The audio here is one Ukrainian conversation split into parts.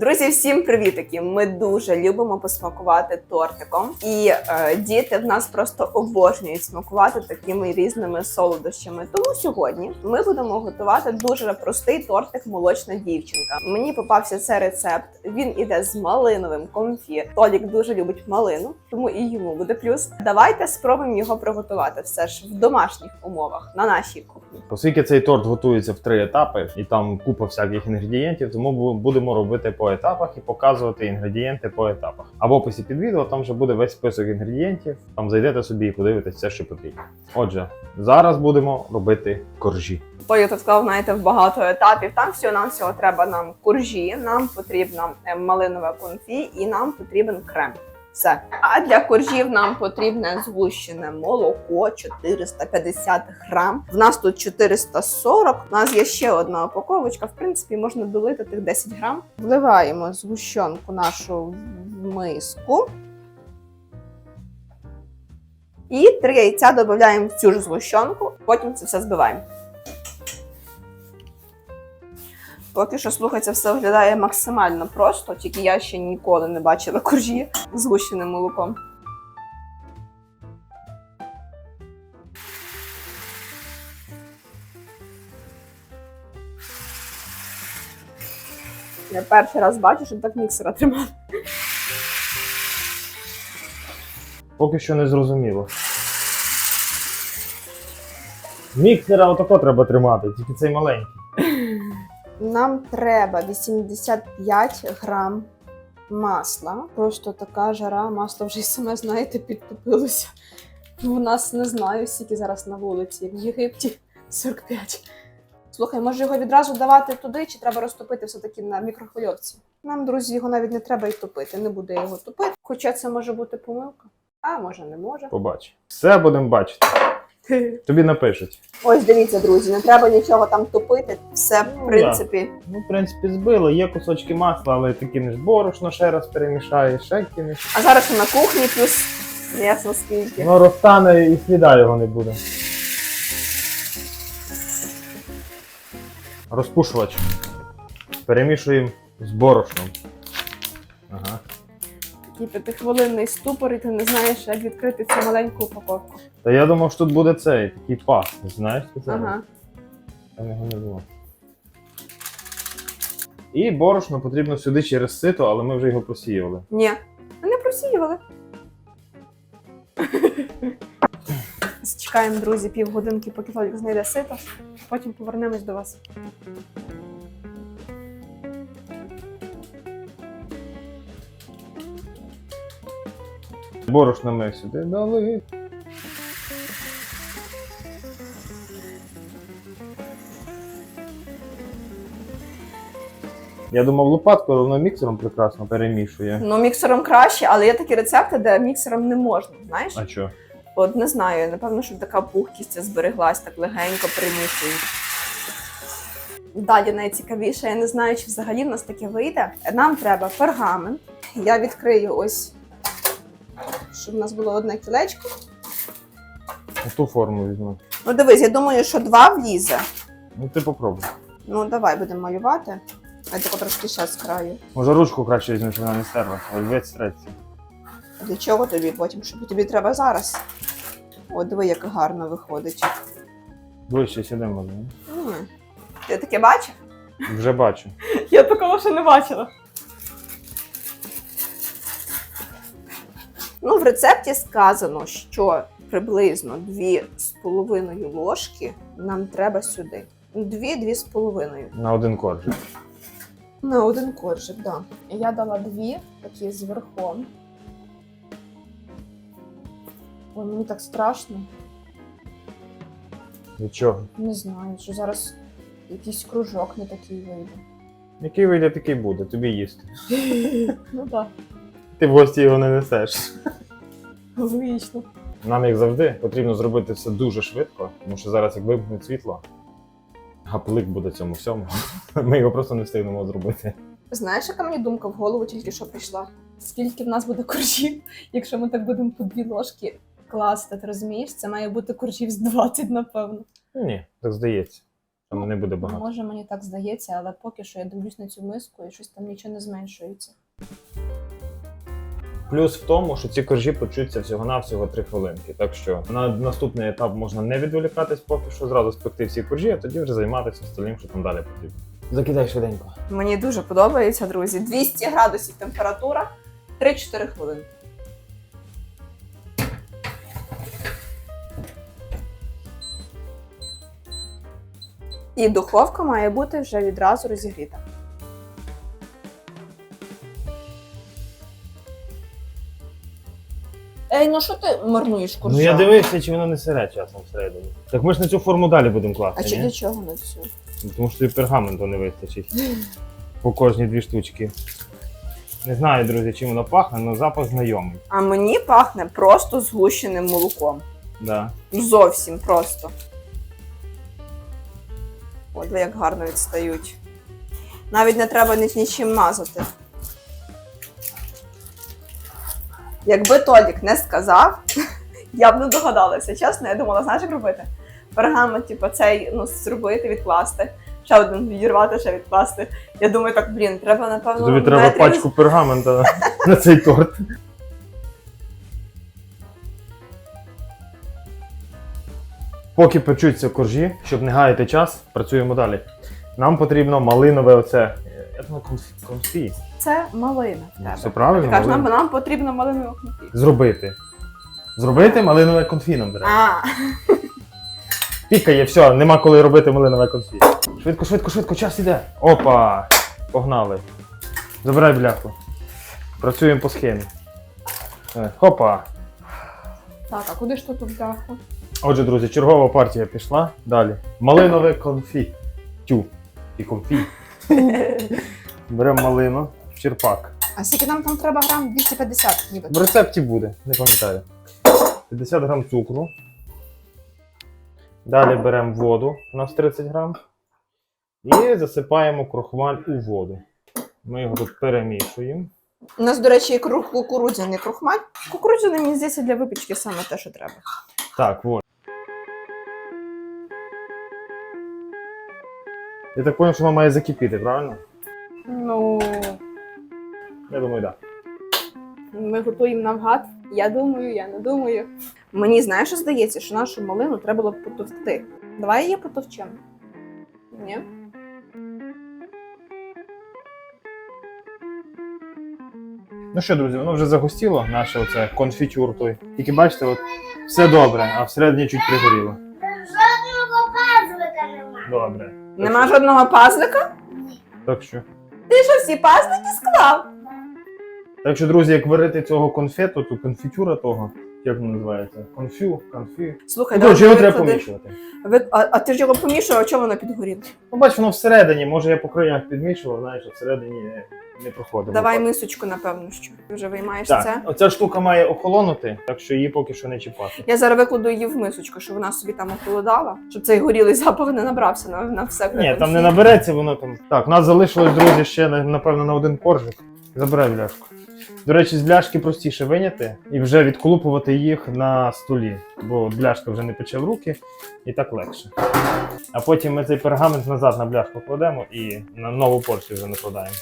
Друзі, всім привітики! Ми дуже любимо посмакувати тортиком, і е, діти в нас просто обожнюють смакувати такими різними солодощами. Тому сьогодні ми будемо готувати дуже простий тортик молочна дівчинка. Мені попався цей рецепт. Він іде з малиновим конфі. Толік дуже любить малину, тому і йому буде плюс. Давайте спробуємо його приготувати все ж в домашніх умовах на нашій кухні. Оскільки цей торт готується в три етапи, і там купа всяких інгредієнтів, тому будемо робити по етапах і показувати інгредієнти по етапах. А в описі під відео там вже буде весь список інгредієнтів. Там зайдете собі і подивитесь все, що потрібно. Отже, зараз будемо робити коржі. Толік тут сказав, знаєте, в багато етапів. Там всього нам всього треба нам коржі, нам потрібно е, малинове конфі і нам потрібен крем. Все. А для коржів нам потрібне згущене молоко 450 грам. В нас тут 440. У нас є ще одна упаковочка. В принципі, можна долити тих 10 грам. Вливаємо згущенку нашу в миску. І три яйця додаємо в цю ж згущенку, потім це все збиваємо. Поки що слухай, це все виглядає максимально просто, тільки я ще ніколи не бачила коржі з згущеним молоком. Я перший раз бачу, що так міксера тримати. Поки що не зрозуміло. Міксера отако треба тримати, тільки цей маленький. Нам треба 85 грам масла. Просто така жара, масло вже саме, знаєте, підтопилося. У нас не знаю, скільки зараз на вулиці, в Єгипті 45. Слухай, може його відразу давати туди, чи треба розтопити все-таки на мікрохвильовці? Нам, друзі, його навіть не треба й топити, не буде його топити. Хоча це може бути помилка, а може не може. Побач. Все будемо бачити. Тобі напишуть. Ось дивіться, друзі, не треба нічого там топити. Все, Ну, в принципі, Ну, в принципі, збило, є кусочки масла, але ти кинеш борошно, ще раз перемішаєш, ще кинеш. А зараз на кухні, плюс ясно скільки. Воно розтане і сліда його не буде. Розпушувач. Перемішуємо з борошном. Ага. Такий п'ятихвилинний ступор, і ти не знаєш, як відкрити цю маленьку упаковку. Та я думав, що тут буде цей такий пас. Знаєш спеціально? Ага. Там його не було. І борошно потрібно сюди через сито, але ми вже його просіяли. Ні, ми не просіювали. Чекаємо, друзі, півгодинки, поки Толік знайде сито, потім повернемось до вас. Борошно ми сюди дали. Я думав лопаткою, але воно міксером прекрасно перемішує. Ну, міксером краще, але є такі рецепти, де міксером не можна, знаєш? А що? От не знаю, напевно, щоб така пухкість збереглась, так легенько примішують. Далі найцікавіше, я не знаю, чи взагалі в нас таке вийде. Нам треба пергамент. Я відкрию ось, щоб у нас було одне кілечко. Ту форму візьму. Ну дивись, я думаю, що два влізе. Ну ти попробуй. Ну давай будемо малювати. Я тако трошки ще з краю. Може ручку краще візьмеш, вона не стерлася. Ось стреться. Для чого тобі потім? Щоб тобі треба зараз. О, диви, як гарно виходить. Ближче сюди можна. М. Ти таке бачив? Вже бачу. Я такого ще не бачила. Ну, в рецепті сказано, що приблизно 2,5 ложки нам треба сюди. 2-2,5. На один коржик. На один коржик, так. Да. Я дала дві, такі з верхом. Ой, мені так страшно. Від чого? Не знаю, що зараз якийсь кружок не такий вийде. Який вийде, такий буде, тобі їсти. Ну так, Ти в гості його не несеш. логічно. Нам, як завжди, потрібно зробити все дуже швидко, тому що зараз, як вимкнуть світло, гаплик буде цьому всьому. Ми його просто не встигнемо зробити. Знаєш, яка мені думка в голову тільки що прийшла? Скільки в нас буде коржів, якщо ми так будемо по дві ложки класти, ти розумієш? Це має бути коржів з 20, напевно. Ні, так здається. Там не буде багато. Може, мені так здається, але поки що я дивлюсь на цю миску і щось там нічого не зменшується. Плюс в тому, що ці коржі почуться всього-навсього 3 хвилинки. Так що на наступний етап можна не відволікатись, поки що зразу спекти всі коржі, а тоді вже займатися остальним, що там далі потрібно. Закидай швиденько. Мені дуже подобається, друзі. 200 градусів температура, 3-4 хвилини. І духовка має бути вже відразу розігріта. Ей, ну що ти марнуєш коржа? Ну я дивився, чи воно не сире часом всередині. Так ми ж на цю форму далі будемо класти. А чи ні? для чого на цю? Тому що тобі пергаменту не вистачить. По кожній дві штучки. Не знаю, друзі, чим воно пахне, але запах знайомий. А мені пахне просто згущеним молоком. Да. Ну, Зовсім просто. От як гарно відстають. Навіть не треба нічим мазати. Якби Толік не сказав, я б не догадалася. Чесно, я думала, знаєш, як робити? Пергамент, типу, цей ну, зробити, відкласти, ще один відірвати, ще відкласти. Я думаю, так, блін, треба, напевно. Тобі треба метрів- пачку пергамента на, цей торт. Поки печуться коржі, щоб не гаяти час, працюємо далі. Нам потрібно малинове оце. Я думаю, конфі. Це малина в тебе. Все правильно? Ти кажеш, нам, малина. нам потрібно малинову конфі. Зробити. Зробити малинове конфі нам. А, Пікає, все, нема коли робити малинове конфі. Швидко, швидко, швидко, час іде. Опа! Погнали. Забирай бляху. Працюємо по схемі. Е, Хопа. Так, а куди ж тут бляху? Отже, друзі, чергова партія пішла. Далі. Малинове конфі. Тю. І конфі. Беремо малину черпак. А скільки нам там треба грам? 250 ніби. В рецепті буде, не пам'ятаю. 50 грам цукру. Далі беремо воду, у нас 30 грам. І засипаємо крохмаль у воду. Ми його тут перемішуємо. У нас, до речі, є круг кукурудзяний крухмаль. Кукурудзяний, мені здається, для випічки саме те, що треба. Так, вот. Я так зрозумів, що воно має закипіти, правильно? Ну, Я думаю, так. ми готуємо навгад. Я думаю, я не думаю. Мені знаєш, що здається, що нашу малину треба було б потовкти. Давай її потовчемо. Ні? Ну що, друзі, воно вже загустіло, наше оце конфітюр той. Тільки бачите, от все добре, а всередині чуть пригоріло. Жодного пазлика нема. Добре. Нема жодного пазлика? Так що. Ти що всі пазлики склав? Так що, друзі, як варити цього конфету, то конфітюра того, як воно називається? Конфю, конфі. Слухай, Ну, коротше, його треба помішувати. ви- а, а ти ж його помішав, а чому воно підгоріло? Ну, бач, воно всередині, може я по краях підмішував, знаєш, а всередині не, не проходить. Давай мисочку, напевно, що. Ти вже виймаєш Так, це. оця штука має охолонути, так що її поки що не чіпати. Я зараз викладу її в мисочку, щоб вона собі там охолодала, щоб цей горілий запах не набрався на, на все. Ні, там не набереться, воно там. Так, у нас залишилось, друзі, ще на- напевно на один коржик. Забирай бляшку. До речі, з бляшки простіше виняти і вже відколупувати їх на столі, бо бляшка вже не пече в руки і так легше. А потім ми цей пергамент назад на бляшку кладемо і на нову порцію вже накладаємо.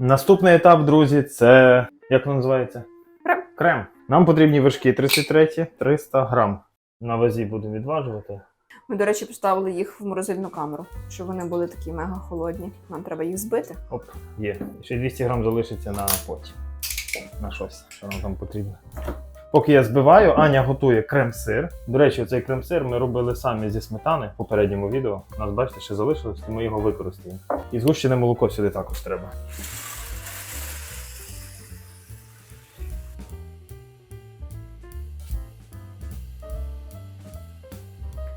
Наступний етап, друзі, це як воно називається? Крем. Крем. Нам потрібні вершки 33, 300 грам. На вазі будемо відважувати. Ми, до речі, поставили їх в морозильну камеру, щоб вони були такі мега холодні. Нам треба їх збити. Оп, є. Ще 200 грам залишиться на потім. На щось, що нам там потрібно. Поки я збиваю, Аня готує крем-сир. До речі, цей крем-сир ми робили самі зі сметани в попередньому відео. У нас, бачите, ще залишилось, то ми його використаємо. І згущене молоко сюди також треба.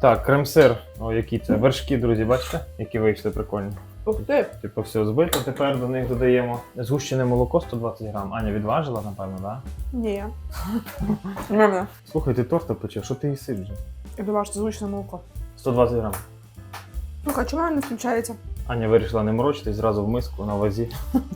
Так, крем-сир. О, які це вершки, друзі, бачите, які вийшли прикольні. Ух ти! Типу, все збито. Тепер до них додаємо згущене молоко 120 грам. Аня відважила, напевно, так? Ні. Не-не. Слухай, ти торта печеш, що ти їси вже? Я думаю, що це звучне молоко. 120 грам. Слухай, чому воно не включається? Аня вирішила не морочитись зразу в миску на вазі.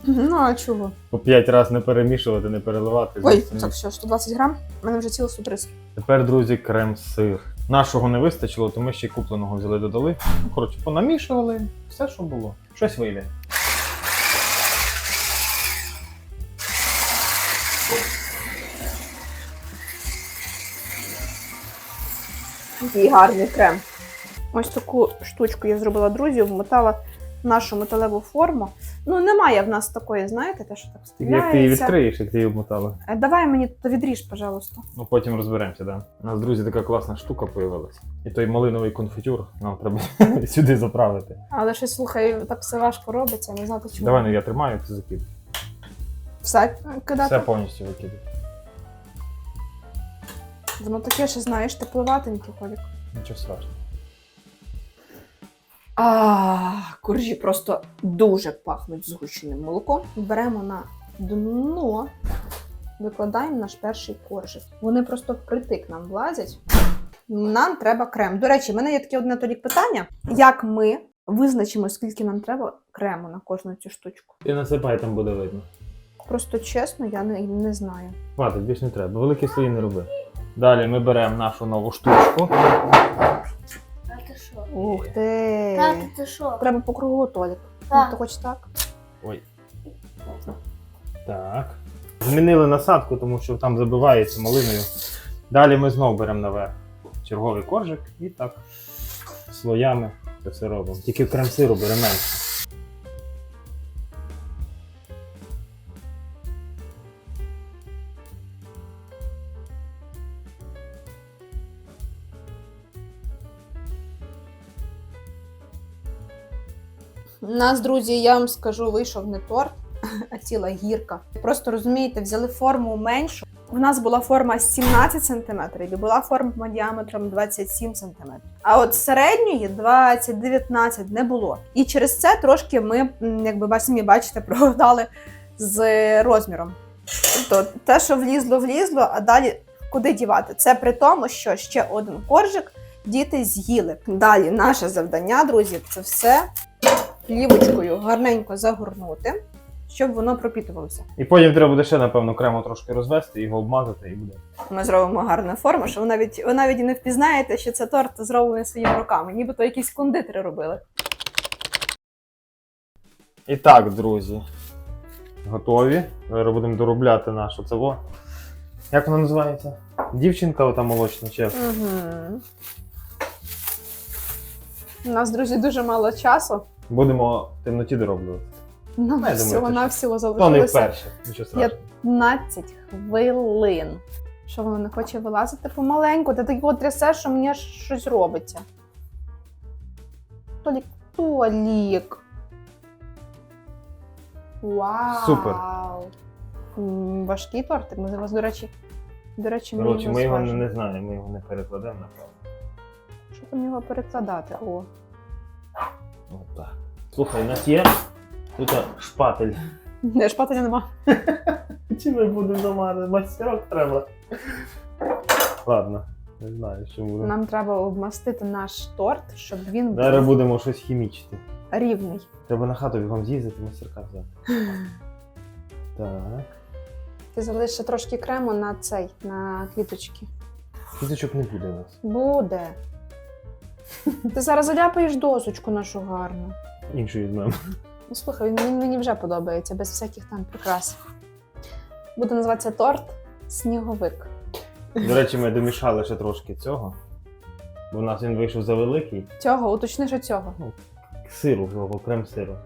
Ну, а чого? По 5 разів не перемішувати, не переливати. Ой, так все, 120 грам. У мене вже ціло 130. Тепер, друзі, крем-сир. Нашого не вистачило, то ми ще й купленого взяли додали. Ну, коротше, понамішували, все, що було. Щось вийде. Який гарний крем. Ось таку штучку я зробила друзі, вмотала нашу металеву форму. Ну, немає в нас такої, знаєте, те, що так Як ти її відкриєш, як ти її обмотала? Е, Давай мені то відріж, пожалуйста. Ну потім розберемося, да. У нас, друзі, така класна штука появилась. І той малиновий конфетюр нам треба сюди заправити. Але щось слухай, так все важко робиться, не знати чому. Давай ну, я тримаю, ти закидай. Все кидати. Все повністю викидай. Воно таке, що знаєш, тепловатеньке, Колік. Нічого страшного. А, коржі просто дуже пахнуть згущеним молоком. Беремо на дно, викладаємо наш перший коржик. Вони просто впритик нам влазять. Нам треба крем. До речі, в мене є таке одне тоді питання: як ми визначимо, скільки нам треба крему на кожну цю штучку? Ти насипай, там буде видно. Просто чесно, я не, не знаю. Хватить, більше не треба. Великі слої не роби. Далі ми беремо нашу нову штучку. Ух ти! Тато, ти що? Треба по кругу, Толік. Так. Ти хочеш так? Ой. Так. Змінили насадку, тому що там забивається малиною. Далі ми знову беремо наверх черговий коржик і так слоями це все робимо. Тільки крем-сиру беремо менше. Нас, друзі, я вам скажу, вийшов не торт, а ціла гірка. Просто розумієте, взяли форму меншу. У нас була форма 17 см і була форма діаметром 27 см. А от середньої 20-19 не було. І через це трошки ми, якби ви самі бачите, прогадали з розміром. Тобто те, що влізло, влізло, а далі куди дівати? Це при тому, що ще один коржик діти з'їли. Далі наше завдання, друзі, це все плівочкою гарненько загорнути, щоб воно пропітувалося. І потім треба буде ще, напевно, крему трошки розвести, його обмазати і буде. Ми зробимо гарну форму, що ви навіть ви навіть і не впізнаєте, що це торт зроблений своїми руками, нібито якісь кондитери робили. І так, друзі, готові. Зараз будемо доробляти нашу цево. Як вона називається? Дівчинка ота молочна як? Угу. У нас, друзі, дуже мало часу. Будемо в темноті дороблювати. Нам Я думаю, всього це на ж- всього То не залишилося вперше, нічого страшного. 15 хвилин. Що воно не хоче вилазити помаленьку? Ти так його трясеш, що мені аж щось робиться. Толік, Толік. Вау! Супер. М, Важкий тортик. Ми вас, до речі, до речі, ми Коротше, його ми його не, зважимо. не знаємо, ми його не перекладемо, напевно. Що там його перекладати? О. Так. Слухай, у нас є тут шпатель. Не, шпателя нема. Чи ми будемо дома? Мастерок треба. Ладно, не знаю, що буде. Нам треба обмастити наш торт, щоб він Зараз був будемо щось хімічити. рівний. Треба на хату бігом з'їздити, мастерка взяти. Так. Ти залиш ще трошки крему на цей, на квіточки. Квіточок не буде у нас. Буде. Ти зараз заляпаєш досочку нашу гарну. Іншу візьмемо. Ну слухай, він, мені вже подобається, без всяких там прикрас. Буде називатися торт Сніговик. До речі, ми домішали ще трошки цього. Бо у нас він вийшов завеликий. Цього, уточни, що цього. Сиру, крем сиру.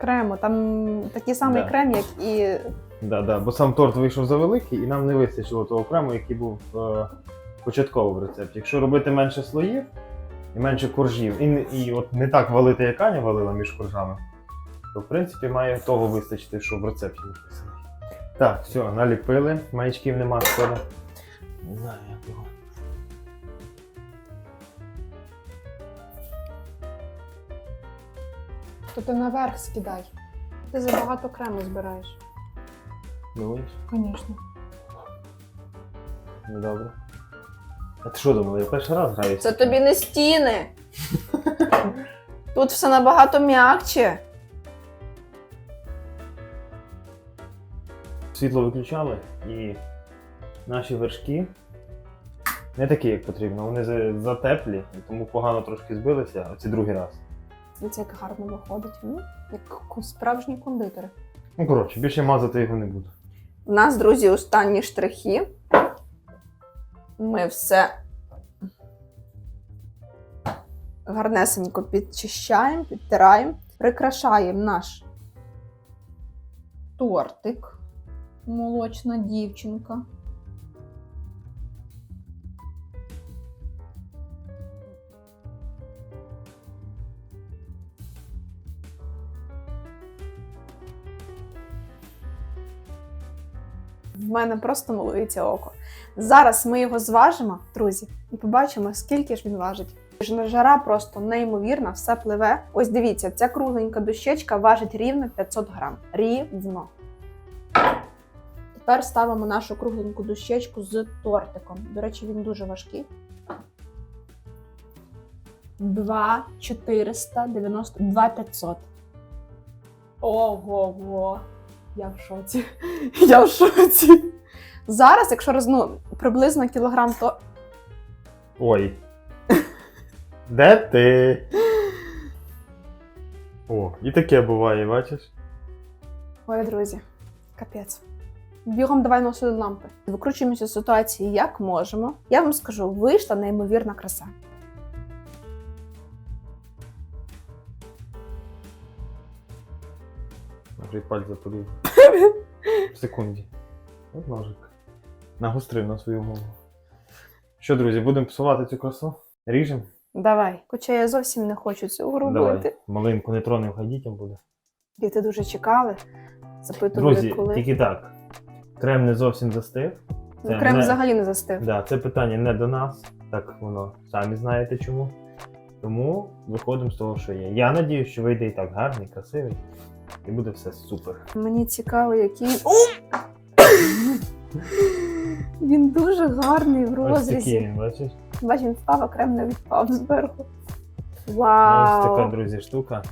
Крему. Там такий самий Да. крем, як і. Да, да, бо сам торт вийшов завеликий, і нам не вистачило того крему, який був е, початково в рецепті. Якщо робити менше слоїв і менше коржів, і, і от не так валити, як Аня валила між коржами, то в принципі має того вистачити, що в рецепті написано. Так, все, наліпили, маячків нема шкода. Не знаю, як його. То ти наверх скидай. Ти забагато крему збираєш. Думаєш? Звісно. Ну добре. А ти що думала, я перший раз граю? Це тобі не стіни. Тут все набагато м'якче. Світло виключали і наші вершки Не такі, як потрібно. Вони за- затеплі, і тому погано трошки збилися, а це другий раз. Дивіться, як гарно виходить. Ну, як ку- справжні кондитери. Ну, коротше, більше мазати його не буду. У нас, друзі, останні штрихи. Ми все гарнесенько підчищаємо, підтираємо, прикрашаємо наш Тортик. Молочна дівчинка. В мене просто малується око. Зараз ми його зважимо, друзі, і побачимо, скільки ж він важить. Жара просто неймовірна, все пливе. Ось дивіться, ця кругленька дощечка важить рівно 500 грам. Рівно. Тепер ставимо нашу кругленьку дощечку з тортиком. До речі, він дуже важкий. 2 490, 2 500. Ого-го. Я в шоці. Я в шоці. Зараз, якщо роз, ну, приблизно кілограм, то Ой. Де ти? О, і таке буває, бачиш? Ой, друзі, капець. Бігом давай носити лампи. Викручуємося з ситуації як можемо. Я вам скажу, вийшла неймовірна краса. Може і пальць запалив. В секунді. От ножик. Нагострив на свою мову. Що, друзі, будемо псувати цю красу? Ріжемо? Давай. Хоча я зовсім не хочу цього робити. Давай. Малинку не тронем, хай дітям буде. Діти дуже чекали, запитували, Друзі, коли. тільки так. Крем не зовсім застив. Ну, Крем взагалі не застив. Да, це питання не до нас, так воно самі знаєте чому. Тому виходимо з того, що є. Я надію, що вийде і так гарний, красивий, і буде все супер. Мені цікаво, який. він- дуже гарний в Ось такий розрізі. він, бачиш? Бач, він впав, а крем не відпав зверху. Ось така, друзі, штука.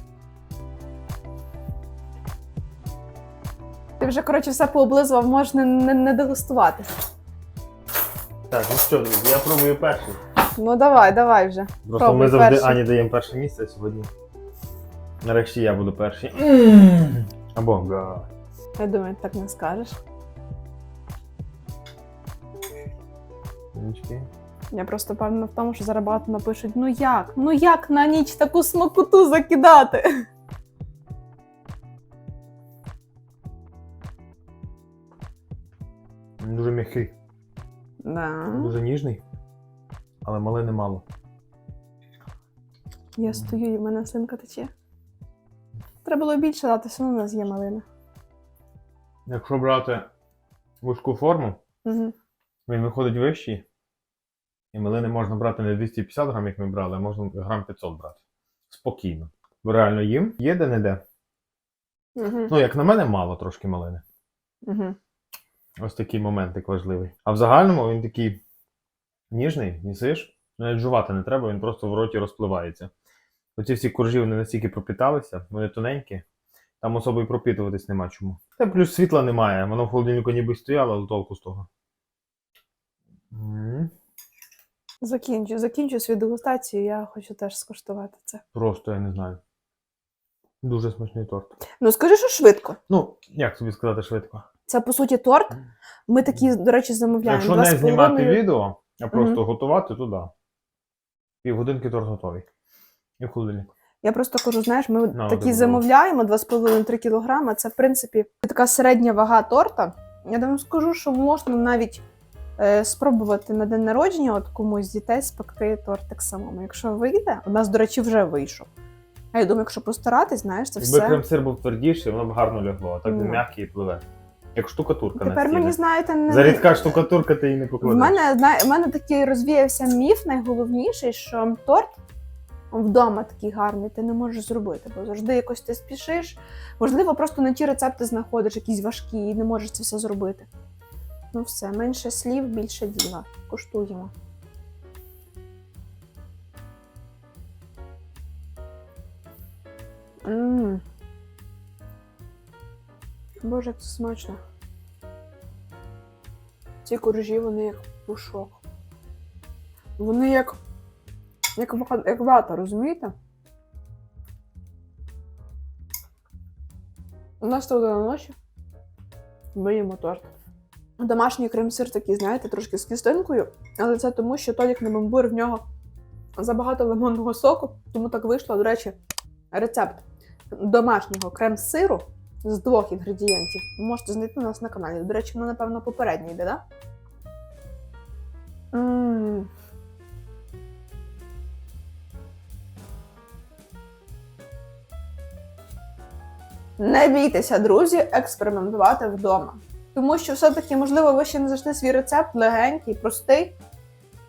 Ти вже, коротше, все пооблизував, можна не, не дегустувати. Так, ну що, друзі, я пробую перший. Ну давай, давай вже. Просто Пробуй ми завжди перший. Ані даємо перше місце сьогодні. Нарешті я буду перший. Або га. Я думаю, так не скажеш. Нічки. Я просто певна в тому, що зараз багато напишуть: ну як? Ну як на ніч таку смакоту закидати? Він дуже м'який, Да. дуже ніжний, але малини мало. Я стою і в мене слинка тече. Треба було більше дати, все одно у нас є малина. Якщо брати вузьку форму, Угу. він виходить вищий. І малини можна брати не 250 грам, як ми брали, а можна грам 500 брати. Спокійно. Бо реально їм є де-не-де. Угу. Ну, як на мене, мало трошки малини. Угу. Ось такий моментик важливий. А в загальному він такий ніжний, нісиш. Навіть жувати не треба, він просто в роті розпливається. Оці всі коржі вони настільки пропіталися, вони тоненькі, там особо і пропітуватись нема чому. Та плюс світла немає, воно в холодильнику ніби стояло, але толку з того. Закінчу, закінчу свою дегустацію, я хочу теж скуштувати це. Просто я не знаю. Дуже смачний торт. Ну скажи, що швидко. Ну, як тобі сказати швидко? Це по суті торт. Ми такі, до речі, замовляємо. Якщо Два не знімати половиною- відео, а просто готувати, то да. Півгодинки торт готовий. І в. Я просто кажу, знаєш, ми На, такі замовляємо 2,5-3 кілограма. Це, в принципі, така середня вага торта. Я вам скажу, що можна навіть спробувати на день народження от комусь з дітей спекти тортик самому. Якщо вийде, у нас, до речі, вже вийшов. А я думаю, якщо постаратись, знаєш, це Якби все. крем-сир був твердіший, воно б гарно лягло, а так Ну. він м'який і пливе. Як штукатурка на Тепер стіні. мені знаєте, не Зарідка штукатурка, ти її не покладеш. мене, зна- в мене такий розвіявся міф, найголовніший, що торт вдома такий гарний ти не можеш зробити, бо завжди якось ти спішиш. Можливо, просто не ті рецепти знаходиш, якісь важкі, і не можеш це все зробити. Ну все, менше слів, більше діла. Коштуємо. Мм. Боже, це смачно. Ці коржі, вони як пушок. Вони як, як, як вата, розумієте? У нас тут на ночі. Ми їмо торт. Домашній крем-сир такий, знаєте, трошки з кістинкою, але це тому, що Толік не бомбур в нього забагато лимонного соку, тому так вийшло. До речі, рецепт домашнього крем-сиру з двох інгредієнтів. Ви можете знайти у нас на каналі. До речі, воно, напевно, попереднє йде? Да? Не бійтеся, друзі, експериментувати вдома. Тому що все-таки, можливо, ви ще не знайшли свій рецепт легенький, простий,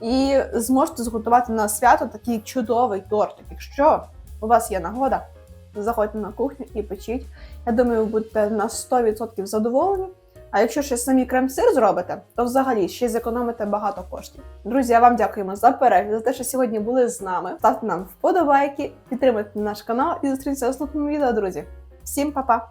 і зможете зготувати на свято такий чудовий тортик. Якщо у вас є нагода, заходьте на кухню і печіть. Я думаю, ви будете на 100% задоволені. А якщо ще самі крем-сир зробите, то взагалі ще зекономите багато коштів. Друзі, я вам дякуємо за перегляд, за те, що сьогодні були з нами. Ставте нам вподобайки, підтримуйте наш канал і зустрінемося в наступному відео, друзі. Всім па-па!